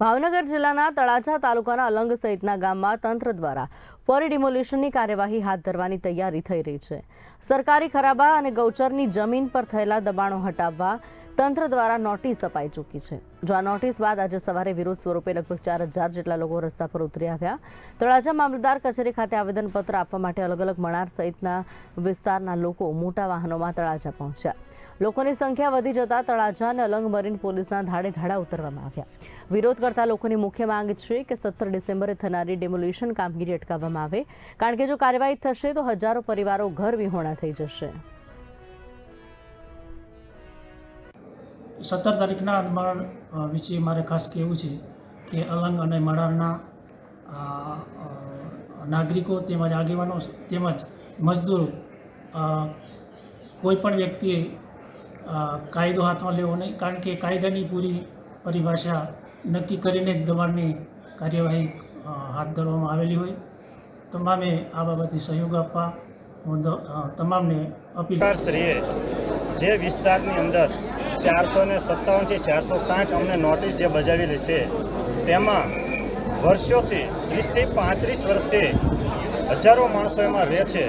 ભાવનગર જિલ્લાના તળાજા તાલુકાના અલંગ સહિતના ગામમાં તંત્ર દ્વારા ફરી ડિમોલિશનની કાર્યવાહી હાથ ધરવાની તૈયારી થઈ રહી છે. સરકારી ખરાબા અને ગૌચરની જમીન પર થયેલા દબાણો હટાવવા તંત્ર દ્વારા નોટિસ અપાઈ ચૂકી છે. જો આ નોટિસ બાદ આજે સવારે વિરોધ સ્વરૂપે લગભગ ચાર હજાર જેટલા લોકો રસ્તા પર ઉતરી આવ્યા. તળાજા મામલતદાર કચેરી ખાતે આવેદનપત્ર આપવા માટે અલગ અલગ મણાર સહિતના વિસ્તારના લોકો મોટા વાહનોમાં તળાજા પહોંચ્યા. લોકોની સંખ્યા વધી જતા તળાજા અને અલંગ મરીન પોલીસના ધાડે ધાડા ઉતરવામાં આવ્યા. વિરોધ કરતા લોકોની મુખ્ય માંગ છે કે સત્તર ડિસેમ્બરે થનારી ડેમોલિશન કામગીરી અટકાવવામાં આવે. કારણ કે જો કાર્યવાહી થશે તો હજારો પરિવારો ઘર વિહોણા થઈ જશે. સત્તર તારીખના અદમાર વિશે મારે ખાસ કહેવું છે કે અલંગ અને અ, નાગરિકો તેમજ આગેવાનો તેમજ મજદૂરો કોઈપણ કોઈ પણ વ્યક્તિએ કાયદો હાથમાં લેવો નહીં કારણ કે કાયદાની પૂરી પરિભાષા નક્કી કરીને જ દબાણની કાર્યવાહી હાથ ધરવામાં આવેલી હોય. તમામે આ બાબતે સહયોગ આપવા હું તમામને અપીલ શ્રીએ જે વિસ્તારની અંદર ચારસો ને સત્તાવનથી ચારસો સાઠ અમને નોટિસ જે બજાવેલી છે, તેમાં વર્ષોથી ત્રીસથી પાંત્રીસ વર્ષથી હજારો માણસો એમાં રહે છે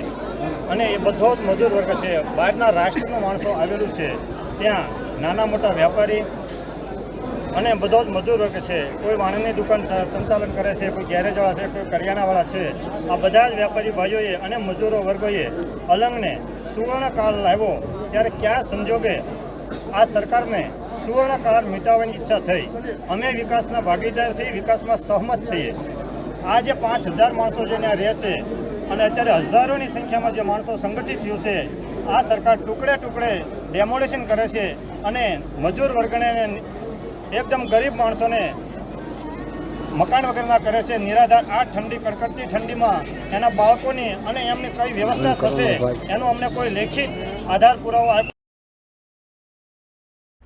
અને એ બધો જ મજૂર વર્ગ છે. બહારના રાષ્ટ્રનો માણસો આવેલું છે. ત્યાં નાના મોટા વેપારી અને બધો જ મજૂર વર્ગ છે. કોઈ વાણની દુકાન સંચાલન કરે છે, કોઈ ગેરેજવાળા છે, કોઈ કરિયાણાવાળા છે. આ બધા જ વેપારી ભાઈઓએ અને મજૂરો વર્ગોએ અલંગને સુવર્ણકાળ લાવ્યો. ત્યારે કયા સંજોગે આ સરકારને સુવર્ણકાળ મિટાવવાની ઈચ્છા થઈ. અમે વિકાસના ભાગીદાર છીએ વિકાસમાં સહમત છીએ. આ જે પાંચ હજાર માણસો જે ત્યાં રહે છે અને અત્યારે હજારોની સંખ્યામાં જે માણસો સંગઠિત થયું છે આ સરકાર ટુકડે ટુકડે ડેમોલેશન કરે છે અને મજૂર વર્ગને એકદમ ગરીબ માણસોને મકાન વગરના કરે છે. નિરાધાર આ ઠંડી કડકડતી ઠંડીમાં એના બાળકોની અને એમની કઈ વ્યવસ્થા થશે એનો અમને કોઈ લેખિત આધાર પુરાવો આપ્યો